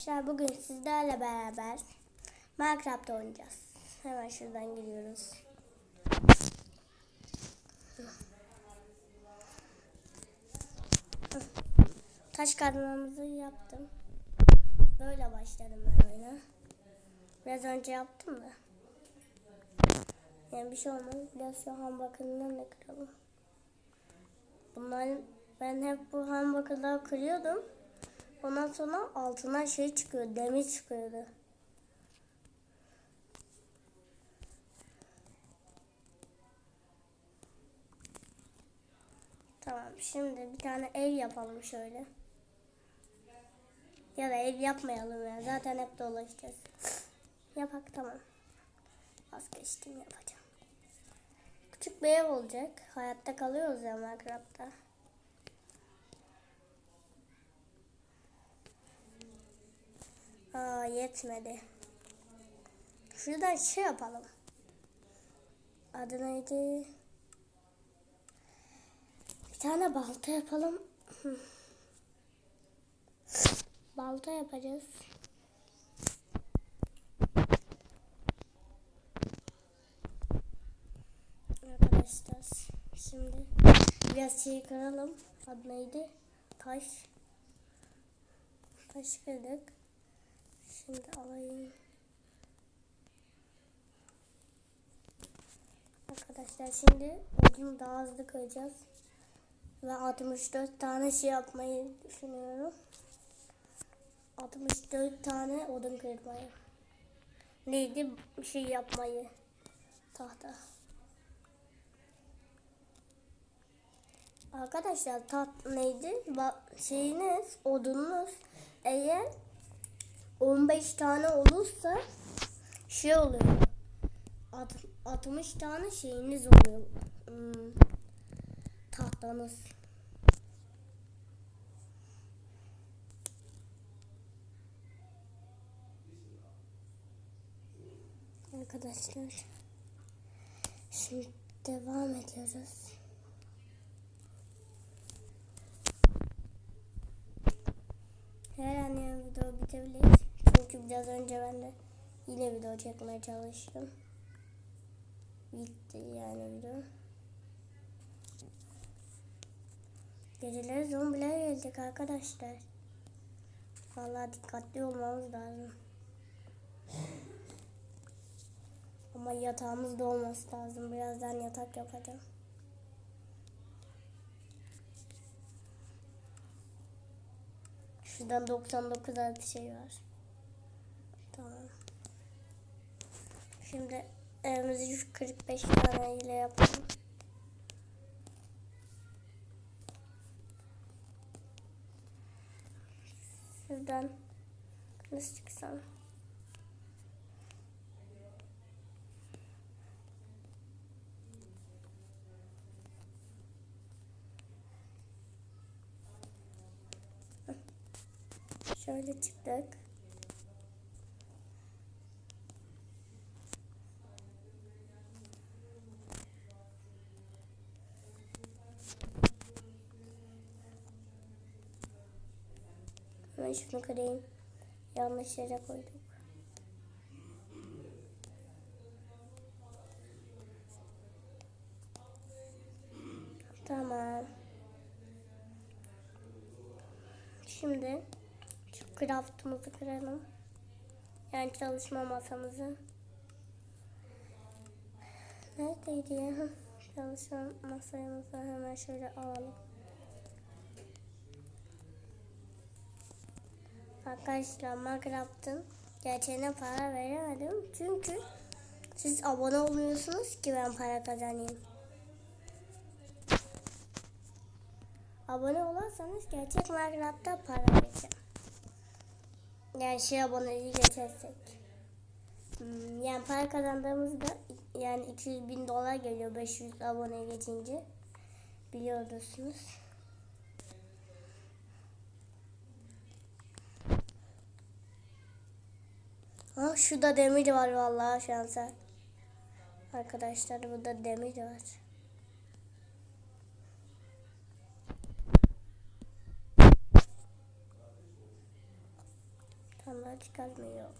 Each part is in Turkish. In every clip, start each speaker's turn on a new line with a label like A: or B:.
A: Arkadaşlar bugün sizlerle beraber Minecraft oynayacağız. Hemen şuradan giriyoruz. Taş kazmamızı yaptım. Böyle başladım ben oyuna. Biraz önce yaptım da. Yani bir şey olmaz. Biraz şu ham bakımından da kıralım. Bunların ben hep bu ham bakımları kırıyordum. Ondan sonra altından şey çıkıyor, demir çıkıyordu. Tamam, şimdi bir tane ev yapalım şöyle. Ya da ev yapmayalım ya. Zaten hep dolaşacağız. Yapak tamam. Vazgeçtim yapacağım. Küçük bir ev olacak. Hayatta kalıyoruz ya Minecraft'ta. Aa yetmedi. Şuradan şey yapalım. Adı neydi? Bir tane balta yapalım. Balta yapacağız. Arkadaşlar şimdi biraz şey kıralım. Adı neydi? Taş. Taş kırdık. Şimdi alayım. Arkadaşlar şimdi odunu daha hızlı koyacağız. Ve 64 tane şey yapmayı düşünüyorum. 64 tane odun kırmayı. Neydi? Şey yapmayı. Tahta. Arkadaşlar taht neydi? Ba şeyiniz, odununuz eğer 15 tane olursa şey oluyor. Alt- 60 tane şeyiniz oluyor. Hmm, tahtanız. Arkadaşlar şimdi devam ediyoruz. Her an yani video bitebilir. Çünkü biraz önce ben de yine video çekmeye çalıştım. Bitti yani video. Geceleri zombiler gelecek arkadaşlar. Vallahi dikkatli olmamız lazım. Ama yatağımız da olması lazım. Birazdan yatak yapacağım. Şuradan 99 adet şey var. Tamam. Şimdi evimizi 45 tane ile yapalım. Şuradan nasıl çıksam? Şöyle çıktık. Hemen şunu kırayım. Yanlış yere koyduk. Tamam. Şimdi şu craftımızı kıralım. Yani çalışma masamızı. Neredeydi ya? Çalışma masamızı hemen şöyle alalım. Arkadaşlar Minecraft'ın gerçeğine para veremedim. Çünkü siz abone olmuyorsunuz ki ben para kazanayım. Abone olursanız gerçek Minecraft'ta para vereceğim. Yani şey aboneliği geçersek. Hmm, Yani para kazandığımızda yani 200 bin dolar geliyor 500 abone geçince. Biliyorsunuz. Ah şurada demir var vallahi şansa. Arkadaşlar burada demir var. Sandığı çıkarmıyor.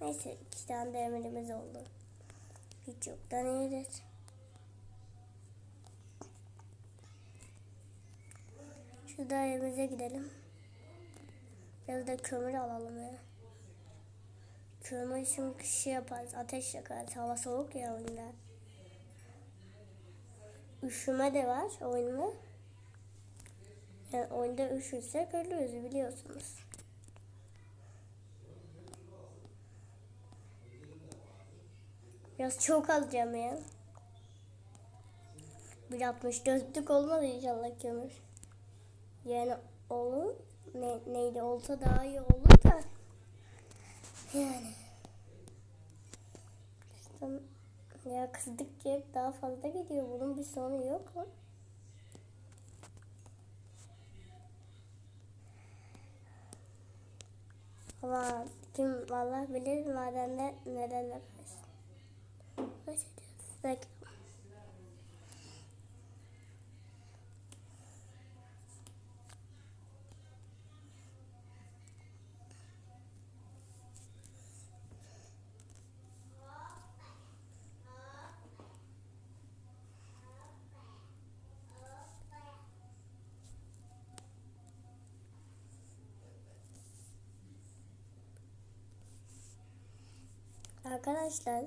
A: Neyse iki tane de emirimiz oldu. Hiç yoktan iyidir. Şurada evimize gidelim. Biraz da kömür alalım ya. Kömür çünkü şey yaparız, ateş yakarız. Hava soğuk ya oyunda. Üşüme de var oyunda. Yani oyunda üşürsek ölürüz biliyorsunuz. Biraz çok alacağım ya. 1.64'lük olmaz inşallah kömür. Yani olur. Ne, neydi olsa daha iyi olur da. Yani. İşte, ya kızdıkça hep daha fazla gidiyor. Bunun bir sonu yok mu? Ama kim vallahi bilir madende nelerle karşı. Baş ediyoruz. Arkadaşlar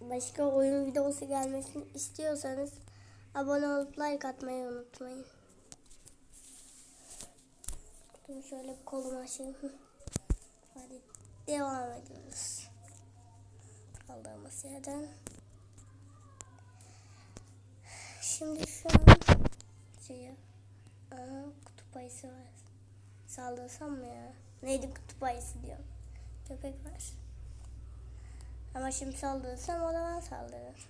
A: başka oyun videosu gelmesini istiyorsanız abone olup like atmayı unutmayın. Dur şöyle kolumu açayım. Hadi devam ediyoruz. Kaldığımız yerden. Şimdi şu an şey Aha, kutup ayısı var. Saldırsam mı ya? Neydi kutup ayısı diyorum. Köpek var. Ama şimdi saldırırsam o da bana saldırır.